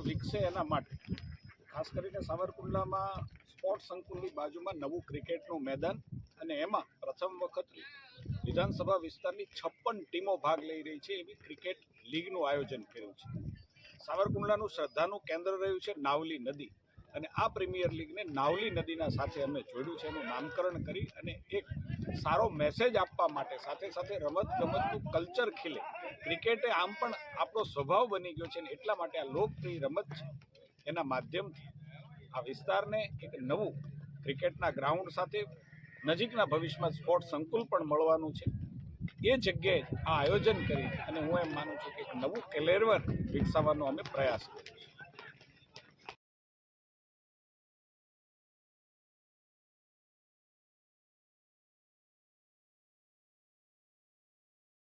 વધશે એના માટે. ખાસ કરીને સાવરકુંડલામાં સ્પોર્ટ્સ સંકુલની બાજુમાં નવું ક્રિકેટનું મેદાન અને એમાં પ્રથમ વખત વિધાનસભા વિસ્તારની છપ્પન ટીમો ભાગ લઈ રહી છે એવી ક્રિકેટ લીગનું આયોજન કર્યું છે. સાવરકુંડલાનું શ્રદ્ધાનું કેન્દ્ર રહ્યું છે નાવલી નદી. અને આ પ્રીમિયર લીગને નાવલી નદીના સાથે અમે જોડ્યું છે એનું નામકરણ કરી અને એક સારો મેસેજ આપવા માટે સાથે સાથે રમત ગમતનું કલ્ચર ખીલે. ક્રિકેટે આમ પણ આપણો સ્વભાવ બની ગયો છે ને એટલા માટે આ લોકપ્રિય રમત છે એના માધ્યમથી. આ વિસ્તારને એક નવું ક્રિકેટના ગ્રાઉન્ડ સાથે નજીકના ભવિષ્યમાં સ્પોર્ટ સંકુલ પણ મળવાનું છે. એ જગ્યાએ આ આયોજન કરી અને હું એમ માનું છું કે એક નવું કેલેરવર વિકસાવવાનો અમે પ્રયાસ કર્યો છીએ